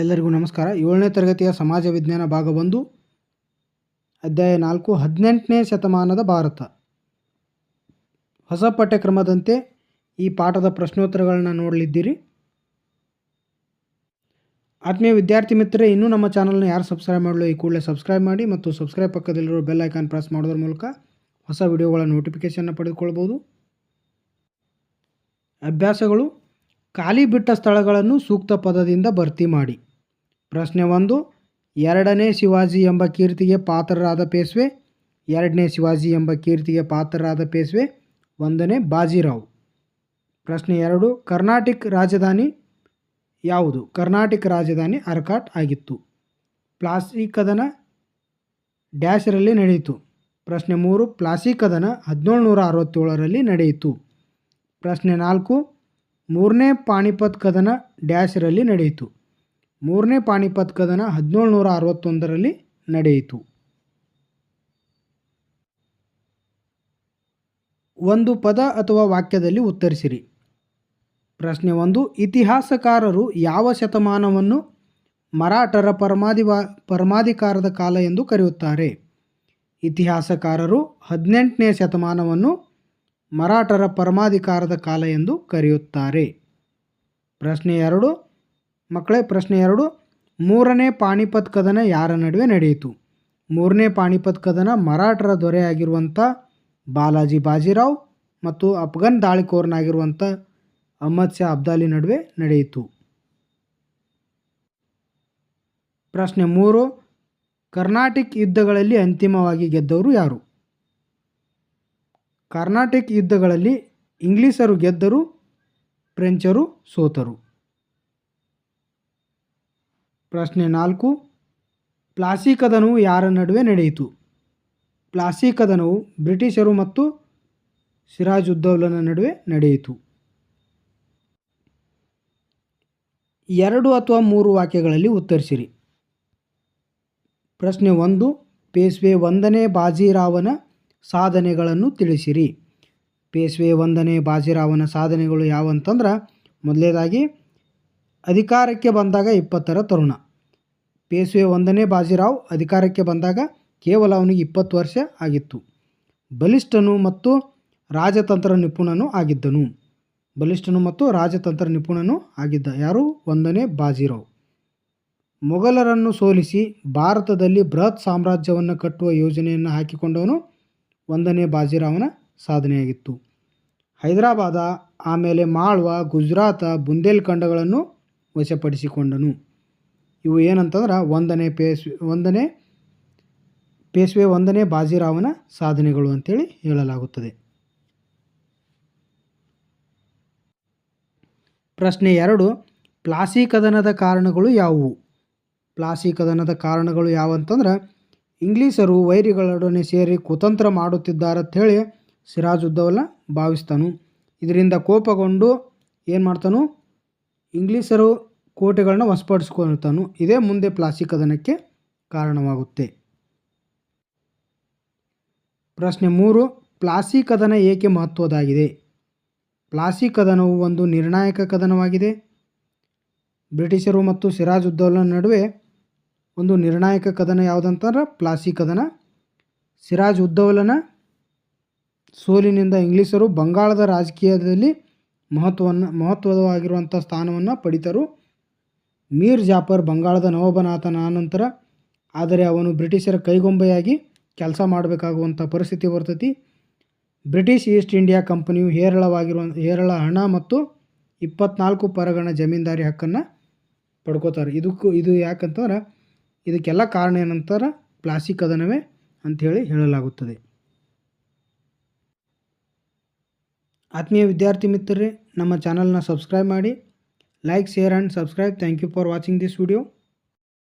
ಎಲ್ಲರಿಗೂ ನಮಸ್ಕಾರ. ಏಳನೇ ತರಗತಿಯ ಸಮಾಜ ವಿಜ್ಞಾನ ಭಾಗ ಒಂದು, ಅಧ್ಯಾಯ ನಾಲ್ಕು, ಹದಿನೆಂಟನೇ ಶತಮಾನದ ಭಾರತ. ಹೊಸ ಪಠ್ಯಕ್ರಮದಂತೆ ಈ ಪಾಠದ ಪ್ರಶ್ನೋತ್ತರಗಳನ್ನ ನೋಡಲಿದ್ದೀರಿ. ಆತ್ಮೀಯ ವಿದ್ಯಾರ್ಥಿ ಮಿತ್ರರೇ, ಇನ್ನೂ ನಮ್ಮ ಚಾನಲ್ನ ಯಾರು ಸಬ್ಸ್ಕ್ರೈಬ್ ಮಾಡಲು ಈ ಕೂಡಲೇ ಸಬ್ಸ್ಕ್ರೈಬ್ ಮಾಡಿ ಮತ್ತು ಸಬ್ಸ್ಕ್ರೈಬ್ ಪಕ್ಕದಲ್ಲಿರೋ ಬೆಲ್ ಐಕಾನ್ ಪ್ರೆಸ್ ಮಾಡೋದ್ರ ಮೂಲಕ ಹೊಸ ವಿಡಿಯೋಗಳ ನೋಟಿಫಿಕೇಷನ್ನ ಪಡೆದುಕೊಳ್ಬೋದು. ಅಭ್ಯಾಸಗಳು ಖಾಲಿ ಬಿಟ್ಟ ಸ್ಥಳಗಳನ್ನು ಸೂಕ್ತ ಪದದಿಂದ ಭರ್ತಿ ಮಾಡಿ. ಪ್ರಶ್ನೆ ಒಂದು, ಎರಡನೇ ಶಿವಾಜಿ ಎಂಬ ಕೀರ್ತಿಗೆ ಪಾತ್ರರಾದ ಪೇಶ್ವೆ ಎರಡನೇ ಶಿವಾಜಿ ಎಂಬ ಕೀರ್ತಿಗೆ ಪಾತ್ರರಾದ ಪೇಶ್ವೆ ಒಂದನೇ ಬಾಜಿರಾವ್. ಪ್ರಶ್ನೆ ಎರಡು, ಕರ್ನಾಟಕ ರಾಜಧಾನಿ ಯಾವುದು? ಕರ್ನಾಟಕ ರಾಜಧಾನಿ ಅರ್ಕಾಟ್ ಆಗಿತ್ತು. ಪ್ಲಾಸಿ ಕದನ ಡ್ಯಾಶರಲ್ಲಿ ನಡೆಯಿತು. ಪ್ರಶ್ನೆ ಮೂರು, ಪ್ಲಾಸಿ ಕದನ ಹದಿನೇಳು ನೂರ ಅರವತ್ತೇಳರಲ್ಲಿ ನಡೆಯಿತು. ಪ್ರಶ್ನೆ ನಾಲ್ಕು ಮೂರನೇ ಪಾಣಿಪತ್ ಕದನ ಡ್ಯಾಶರಲ್ಲಿ ನಡೆಯಿತು. ಮೂರನೇ ಪಾಣಿಪತ್ ಕದನ ಹದಿನೇಳು ನೂರ ಅರವತ್ತೊಂದರಲ್ಲಿ ನಡೆಯಿತು. ಒಂದು ಪದ ಅಥವಾ ವಾಕ್ಯದಲ್ಲಿ ಉತ್ತರಿಸಿರಿ. ಪ್ರಶ್ನೆ ಒಂದು, ಇತಿಹಾಸಕಾರರು ಯಾವ ಶತಮಾನವನ್ನು ಮರಾಠರ ಪರಮಾಧಿವಾ, ಪರಮಾಧಿಕಾರದ ಕಾಲ ಎಂದು ಕರೆಯುತ್ತಾರೆ? ಇತಿಹಾಸಕಾರರು ಹದಿನೆಂಟನೇ ಶತಮಾನವನ್ನು ಮರಾಠರ ಪರಮಾಧಿಕಾರದ ಕಾಲ ಎಂದು ಕರೆಯುತ್ತಾರೆ. ಪ್ರಶ್ನೆ ಎರಡು. ಮಕ್ಕಳೇ, ಪ್ರಶ್ನೆ ಎರಡು. ಮೂರನೇ ಪಾಣಿಪತ್ ಕದನ ಯಾರ ನಡುವೆ ನಡೆಯಿತು? ಮೂರನೇ ಪಾಣಿಪತ್ ಕದನ ಮರಾಠರ ದೊರೆಯಾಗಿರುವಂಥ ಬಾಲಾಜಿ ಬಾಜಿರಾವ್ ಮತ್ತು ಅಫ್ಘನ್ ದಾಳಿಕೋರನಾಗಿರುವಂಥ ಅಹ್ಮದ್ ಶಾ ಅಬ್ದಾಲಿ ನಡುವೆ ನಡೆಯಿತು. ಪ್ರಶ್ನೆ ಮೂರು. ಕರ್ನಾಟಿಕ್ ಯುದ್ಧಗಳಲ್ಲಿ ಅಂತಿಮವಾಗಿ ಗೆದ್ದವರು ಯಾರು? ಕರ್ನಾಟಕ ಯುದ್ಧಗಳಲ್ಲಿ ಇಂಗ್ಲಿಷರು ಗೆದ್ದರು, ಫ್ರೆಂಚರು ಸೋತರು. ಪ್ರಶ್ನೆ ನಾಲ್ಕು. ಪ್ಲಾಸಿ ಕದನವು ಯಾರ ನಡುವೆ ನಡೆಯಿತು? ಪ್ಲಾಸಿ ಕದನವು ಬ್ರಿಟಿಷರು ಮತ್ತು ಸಿರಾಜ್ ಉದ್ದೌಲನ ನಡುವೆ ನಡೆಯಿತು. ಎರಡು ಅಥವಾ ಮೂರು ವಾಕ್ಯಗಳಲ್ಲಿ ಉತ್ತರಿಸಿರಿ. ಪ್ರಶ್ನೆ ಒಂದು. ಪೇಸ್ವೆ ಒಂದನೇ ಬಾಜಿರಾವನ ಸಾಧನೆಗಳನ್ನು ತಿಳಿಸಿರಿ. ಪೇಶ್ವೆ ಒಂದನೇ ಬಾಜಿರಾವನ ಸಾಧನೆಗಳು ಯಾವಂತಂದ್ರೆ ಮೊದಲನೇದಾಗಿ ಅಧಿಕಾರಕ್ಕೆ ಬಂದಾಗ ಇಪ್ಪತ್ತರ ತರುಣ. ಪೇಶ್ವೆ ಒಂದನೇ ಬಾಜಿರಾವ್ ಅಧಿಕಾರಕ್ಕೆ ಬಂದಾಗ ಕೇವಲ ಅವನಿಗೆ ಇಪ್ಪತ್ತು ವರ್ಷ ಆಗಿತ್ತು. ಬಲಿಷ್ಠನು ಮತ್ತು ರಾಜತಂತ್ರ ನಿಪುಣನು ಆಗಿದ್ದನು. ಬಲಿಷ್ಠನು ಮತ್ತು ರಾಜತಂತ್ರ ನಿಪುಣನು ಆಗಿದ್ದ ಯಾರು? ಒಂದನೇ ಬಾಜಿರಾವ್. ಮೊಘಲರನ್ನು ಸೋಲಿಸಿ ಭಾರತದಲ್ಲಿ ಬೃಹತ್ ಸಾಮ್ರಾಜ್ಯವನ್ನು ಕಟ್ಟುವ ಯೋಜನೆಯನ್ನು ಹಾಕಿಕೊಂಡವನು ಒಂದನೇ ಬಾಜಿರಾವನ ಸಾಧನೆಯಾಗಿತ್ತು. ಹೈದರಾಬಾದ ಆಮೇಲೆ ಮಾಳ್ವ, ಗುಜರಾತ, ಬುಂದೇಲ್ಖಂಡಗಳನ್ನು ವಶಪಡಿಸಿಕೊಂಡನು. ಇವು ಏನಂತಂದ್ರೆ ಒಂದನೇ ಪೇಸ್, ಒಂದನೇ ಪೇಶ್ವೆ ಒಂದನೇ ಬಾಜಿರಾವನ ಸಾಧನೆಗಳು ಅಂತೇಳಿ ಹೇಳಲಾಗುತ್ತದೆ. ಪ್ರಶ್ನೆ ಎರಡು, ಪ್ಲಾಸಿ ಕದನದ ಕಾರಣಗಳು ಯಾವುವು? ಪ್ಲಾಸಿ ಕದನದ ಕಾರಣಗಳು ಯಾವಂತಂದ್ರೆ ಇಂಗ್ಲೀಷರು ವೈರಿಗಳೊಡನೆ ಸೇರಿ ಕುತಂತ್ರ ಮಾಡುತ್ತಿದ್ದಾರಂತ ಹೇಳಿ ಸಿರಾಜ್ ಉದ್ದೌಲ ಭಾವಿಸ್ತಾನು. ಇದರಿಂದ ಕೋಪಗೊಂಡು ಏನು ಮಾಡ್ತಾನು? ಇಂಗ್ಲೀಷರು ಕೋಟೆಗಳನ್ನ ವಶಪಡಿಸ್ಕೊಳ್ತಾನು ಇದೇ ಮುಂದೆ ಪ್ಲಾಸಿ ಕದನಕ್ಕೆ ಕಾರಣವಾಗುತ್ತೆ. ಪ್ರಶ್ನೆ ಮೂರು ಪ್ಲಾಸಿ ಕದನ ಏಕೆ ಮಹತ್ವದಾಗಿದೆ ಪ್ಲಾಸಿ ಕದನವು ಒಂದು ನಿರ್ಣಾಯಕ ಕದನವಾಗಿದೆ. ಬ್ರಿಟಿಷರು ಮತ್ತು ಸಿರಾಜ್ ಉದ್ದೌಲನ ನಡುವೆ ಒಂದು ನಿರ್ಣಾಯಕ ಕದನ ಯಾವುದಂತಂದ್ರೆ ಪ್ಲಾಸಿ ಕದನ. ಸಿರಾಜ್ ಉದ್ದೌಲನ ಸೋಲಿನಿಂದ ಇಂಗ್ಲೀಷರು ಬಂಗಾಳದ ರಾಜಕೀಯದಲ್ಲಿ ಮಹತ್ವವನ್ನು ಮಹತ್ವವಾಗಿರುವಂಥ ಸ್ಥಾನವನ್ನು ಪಡಿತರು. ಮೀರ್ ಜಾಫರ್ ಬಂಗಾಳದ ನವಾಬನಾಥನ ಆನಂತರ ಆದರೆ ಅವನು ಬ್ರಿಟಿಷರ ಕೈಗೊಂಬೆಯಾಗಿ ಕೆಲಸ ಮಾಡಬೇಕಾಗುವಂಥ ಪರಿಸ್ಥಿತಿ ಬರ್ತತಿ. ಬ್ರಿಟಿಷ್ ಈಸ್ಟ್ ಇಂಡಿಯಾ ಕಂಪನಿಯು ಹೇರಳವಾಗಿರುವ, ಹೇರಳ ಹಣ ಮತ್ತು ಇಪ್ಪತ್ನಾಲ್ಕು ಪರಗಣ ಜಮೀನ್ದಾರಿ ಹಕ್ಕನ್ನು ಪಡ್ಕೋತಾರೆ. ಇದಕ್ಕೂ, ಇದು ಯಾಕಂತಂದ್ರೆ ಇದಕ್ಕೆಲ್ಲ ಕಾರಣ ಏನಂತಾರೆ? ಪ್ಲಾಸ್ಟಿಕ್ ಅದನವೇ ಅಂಥೇಳಿ ಹೇಳಲಾಗುತ್ತದೆ. ಆತ್ಮೀಯ ವಿದ್ಯಾರ್ಥಿ ಮಿತ್ರರೇ, ನಮ್ಮ ಚಾನಲ್ನ ಸಬ್ಸ್ಕ್ರೈಬ್ ಮಾಡಿ, like, share, and subscribe. Thank you for watching this video.